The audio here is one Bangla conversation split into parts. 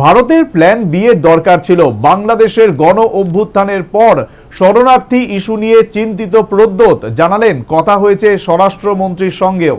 ভারতের প্ল্যান বি এর দরকার ছিল। বাংলাদেশের গণ অভ্যুত্থানের পর শরণার্থী ইস্যু নিয়ে চিন্তিত প্রদ্যোত। জানালেন, কথা হয়েছে স্বরাষ্ট্রমন্ত্রীর সঙ্গেও।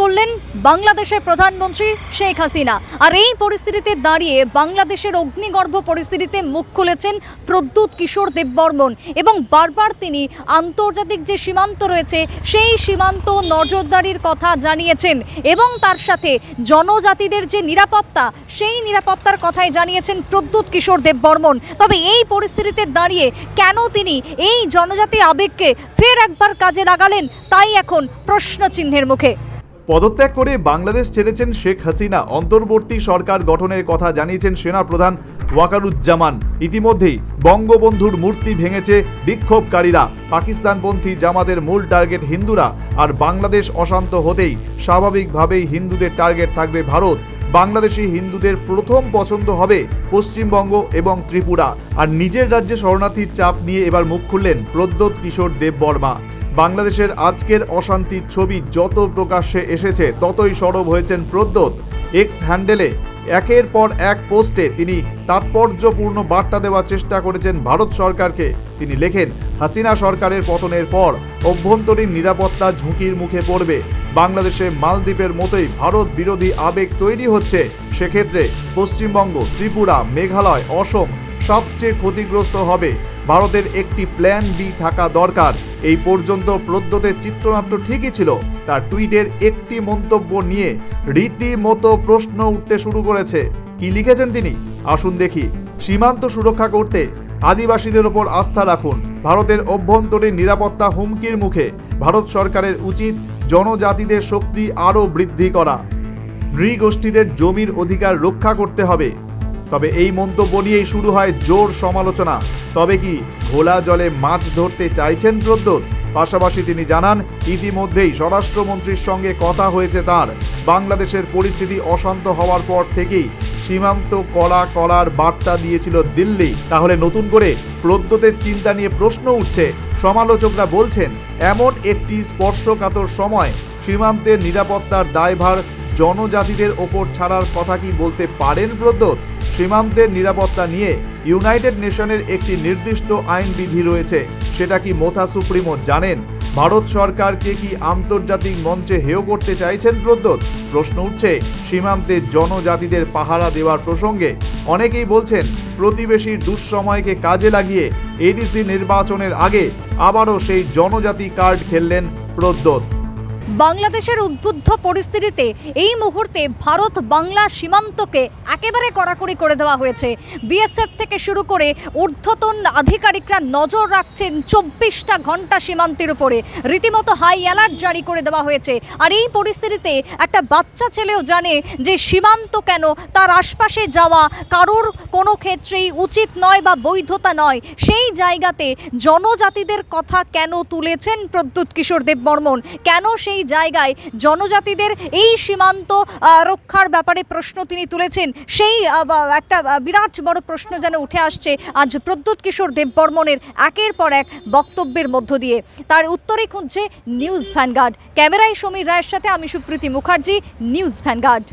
করলেন বাংলাদেশের প্রধানমন্ত্রী শেখ হাসিনা। আর এই পরিস্থিতিতে দাঁড়িয়ে বাংলাদেশের অগ্নিগর্ভ পরিস্থিতিতে মুখ খুলেছেন প্রদ্যুৎ কিশোর দেববর্মন এবং বারবার তিনি আন্তর্জাতিক যে সীমান্ত রয়েছে, সেই সীমান্ত নজরদারির কথা জানিয়েছেন এবং তার সাথে জনজাতিদের যে নিরাপত্তা, সেই নিরাপত্তার কথাই জানিয়েছেন প্রদ্যুৎ কিশোর দেববর্মন। তবে এই পরিস্থিতিতে দাঁড়িয়ে কেন তিনি এই জনজাতি আবেগকে ফের একবার কাজে লাগালেন, তাই এখন প্রশ্ন চিহ্নের মুখে। পদত্যাগ করে বাংলাদেশ ছেড়েছেন শেখ হাসিনা। অন্তর্বর্তী সরকার গঠনের কথা জানিয়েছেন সেনাপ্রধান ওয়াকারুজ্জামান। ইতিমধ্যেই বঙ্গবন্ধুর মূর্তি ভেঙেছে বিক্ষোভকারীরা। পাকিস্তানপন্থী জামাতের মূল টার্গেট হিন্দুরা। আর বাংলাদেশ অশান্ত হতেই স্বাভাবিকভাবেই হিন্দুদের টার্গেট থাকবে ভারত। বাংলাদেশি হিন্দুদের প্রথম পছন্দ হবে পশ্চিমবঙ্গ এবং ত্রিপুরা। আর নিজের রাজ্যে শরণার্থীর চাপ নিয়ে এবার মুখ খুললেন প্রদ্যোৎ কিশোর দেববর্মা। বাংলাদেশের আজকের অশান্তির ছবি যত প্রকাশ্যে এসেছে, ততই সরব হয়েছেন প্রদ্যোত। এক্স হ্যান্ডেলে একের পর এক পোস্টে তিনি তাৎপর্যপূর্ণ বার্তা দেওয়ার চেষ্টা করেছেন ভারত সরকারকে। তিনি লেখেন, হাসিনা সরকারের পতনের পর অভ্যন্তরীণ নিরাপত্তা ঝুঁকির মুখে পড়বে। বাংলাদেশে মালদ্বীপের মতোই ভারত বিরোধী আবেগ তৈরি হচ্ছে। সেক্ষেত্রে পশ্চিমবঙ্গ, ত্রিপুরা, মেঘালয়, অসম সবচেয়ে ক্ষতিগ্রস্ত হবে। ভারতের একটি প্ল্যান বি থাকা দরকার। এই পর্যন্ত প্রদ্যোতের চিত্রনাট্য ঠিকই ছিল। তার টুইটের একটি মন্তব্য নিয়ে রীতিমতো প্রশ্ন উঠতে শুরু করেছে। কি লিখেছেন তিনি? আসুন দেখি। সীমান্ত সুরক্ষা করতে আদিবাসীদের ওপর আস্থা রাখুন। ভারতের অভ্যন্তরীণ নিরাপত্তা হুমকির মুখে ভারত সরকারের উচিত জনজাতিদের শক্তি আরও বৃদ্ধি করা। নৃগোষ্ঠীদের জমির অধিকার রক্ষা করতে হবে। তবে এই মন্তব্য নিয়েই শুরু হয় জোর সমালোচনা। তবে কি, ঘোলা জলে মাছ ধরতে চাইছেন প্রদ্যোৎ? পাশাপাশি তিনি জানান, ইতিমধ্যেই স্বরাষ্ট্রমন্ত্রীর সঙ্গে কথা হয়েছে তার। বাংলাদেশের পরিস্থিতি অশান্ত হওয়ার পর থেকেই সীমান্ত কড়া করার বার্তা দিয়েছিল দিল্লি। তাহলে নতুন করে প্রদ্যোতের চিন্তা নিয়ে প্রশ্ন উঠছে। সমালোচকরা বলছেন, এমন একটি স্পর্শকাতর সময় সীমান্তের নিরাপত্তার দায়ভার জনজাতিদের ওপর ছাড়ার কথা কি বলতে পারেন প্রদ্যোৎ? সীমান্তের নিরাপত্তা নিয়ে ইউনাইটেড নেশনের একটি নির্দিষ্ট আইন বিধি রয়েছে। সেটা কি মোথা সুপ্রিমো জানেন? ভারত সরকারকে কি আন্তর্জাতিক মঞ্চে হেয় করতে চাইছেন প্রদ্যোৎ প্রশ্ন উঠছে, সীমান্তে জনজাতিদের পাহারা দেওয়ার প্রসঙ্গে অনেকেই বলছেন প্রতিবেশীর দুঃসময়কে কাজে লাগিয়ে এডিসি নির্বাচনের আগে আবারও সেই জনজাতি কার্ড খেললেন প্রদ্যোৎ বাংলাদেশের উদ্বুদ্ধ পরিস্থিতিতে এই মুহূর্তে ভারত বাংলা সীমান্তকে একেবারে কড়াকড়ি করে দেওয়া হয়েছে। বিএসএফ থেকে শুরু করে ঊর্ধ্বতন আধিকারিকরা নজর রাখছেন চব্বিশটা ঘণ্টা সীমান্তের উপরে। রীতিমতো হাই অ্যালার্ট জারি করে দেওয়া হয়েছে। আর এই পরিস্থিতিতে একটা বাচ্চা ছেলেও জানে যে সীমান্ত কেন তার আশপাশে যাওয়া কারোর কোনো ক্ষেত্রেই উচিত নয় বা বৈধতা নয়। সেই জায়গাতে জনজাতিদের কথা কেন তুলেছেন প্রদ্যুৎ কিশোর দেববর্মন কেন সেই জায়গায় জনজাতিদের এই সীমান্ত রক্ষার ব্যাপারে প্রশ্ন তিনি তুলেছেন। সেই একটা বিরাট বড় প্রশ্ন যেন উঠে আসছে আজ প্রদ্যুৎ কিশোর দেববর্মনের একের পর এক বক্তব্যের মধ্য দিয়ে। তার উত্তরে খুঁজছে নিউজ ভ্যানগার্ড। ক্যামেরায় সমীর রায়ের সাথে আমি সুপ্রীতি মুখার্জি, নিউজ ভ্যানগার্ড।